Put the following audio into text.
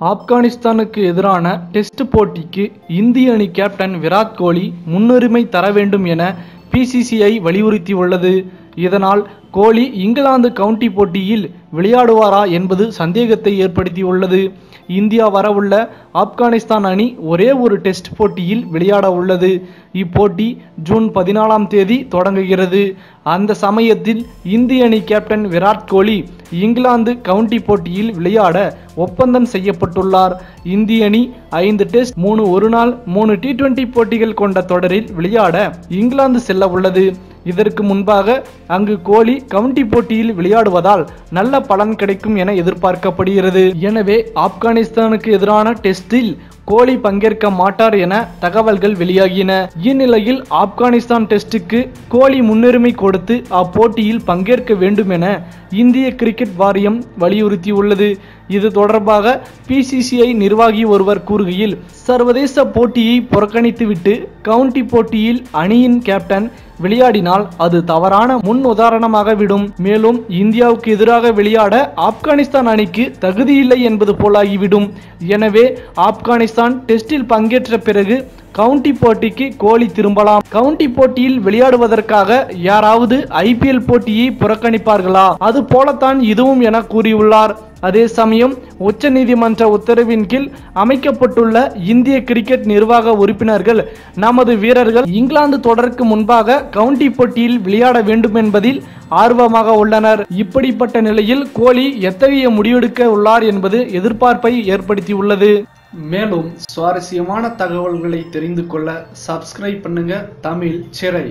ஆப்கானிஸ்தானுக்கு எதிரான டெஸ்ட் போட்டிக்கு இந்திய அணி கேப்டன் விராட் கோலி முன்னுரிமை தர வேண்டும் என பிசிசிஐ வலியுறுத்தியுள்ளது. இதனால் கோலி இங்கிலாந்து கவுண்டி போட்டியில் விளையாடுவாரா என்பது சந்தேகத்தை ஏற்படுத்தியுள்ளது. இந்தியா வரவுள்ள ஆப்கானிஸ்தான் அணி ஒரே ஒரு டெஸ்ட் போட்டியில் விளையாட உள்ளது. இப்போட்டி ஜூன் பதினாலாம் தேதி தொடங்குகிறது. அந்த சமயத்தில் இந்திய அணி captain Virat Kohli England county போட்டியில் விளையாட ஒப்பந்தம் செய்யப்பட்டுள்ளார். இந்திய அணி ஐந்து டெஸ்ட் மூணு ஒருநாள் மூணு டி டுவெண்டி போட்டிகள் கொண்ட தொடரில் விளையாட இங்கிலாந்து செல்ல உள்ளது. இதற்கு முன்பாக அங்கு கோலி கவுண்டி போட்டியில் விளையாடுவதால் நல்ல பலன் கிடைக்கும் என எதிர்பார்க்கப்படுகிறது. எனவே ஆப்கானிஸ்தானுக்கு எதிரான டெஸ்ட் லிஸ்டில் கோலி பங்கேற்க மாட்டார் என தகவல்கள் வெளியாகின. இந்நிலையில் ஆப்கானிஸ்தான் டெஸ்டுக்கு கோலி முன்னுரிமை கொடுத்து அப்போட்டியில் பங்கேற்க வேண்டும் என இந்திய கிரிக்கெட் வாரியம் வலியுறுத்தியுள்ளது. இது தொடர்பாக பிசிசிஐ நிர்வாகி ஒருவர் கூறுகையில் சர்வதேச போட்டியை புறக்கணித்துவிட்டு கவுண்டி போட்டியில் அணியின் கேப்டன் விளையாடினால் அது தவறான முன் உதாரணமாக விடும். மேலும் இந்தியாவுக்கு எதிராக விளையாட ஆப்கானிஸ்தான் அணிக்கு தகுதியில்லை என்பது போலாகிவிடும். எனவே ஆப்கானிஸ்தான் டெஸ்டில் பங்கேற்ற பிறகு கவுண்டி போட்டிக்கு கோலி திரும்பலாம். கவுண்டி போட்டியில் விளையாடுவதற்காக யாராவது ஐபிஎல் போட்டியை புறக்கணிப்பார்களா? அது போலத்தான் இதுவும் என கூறியுள்ளார். அதே சமயம் உச்சநீதிமன்ற உத்தரவின் கீழ் அமைக்கப்பட்டுள்ள இந்திய கிரிக்கெட் நிர்வாக உறுப்பினர்கள் நமது வீரர்கள் இங்கிலாந்து தொடருக்கு முன்பாக கவுண்டி போட்டியில் விளையாட வேண்டும் என்பதில் ஆர்வமாக உள்ளனர். இப்படிப்பட்ட நிலையில் கோலி எத்தகைய முடிவெடுக்க உள்ளார் என்பது எதிர்பார்ப்பை ஏற்படுத்தியுள்ளது. மேலும் சுவாரஸ்யமான தகவல்களை தெரிந்து கொள்ள சப்ஸ்கிரைப் பண்ணுங்க தமிழ் சிறை.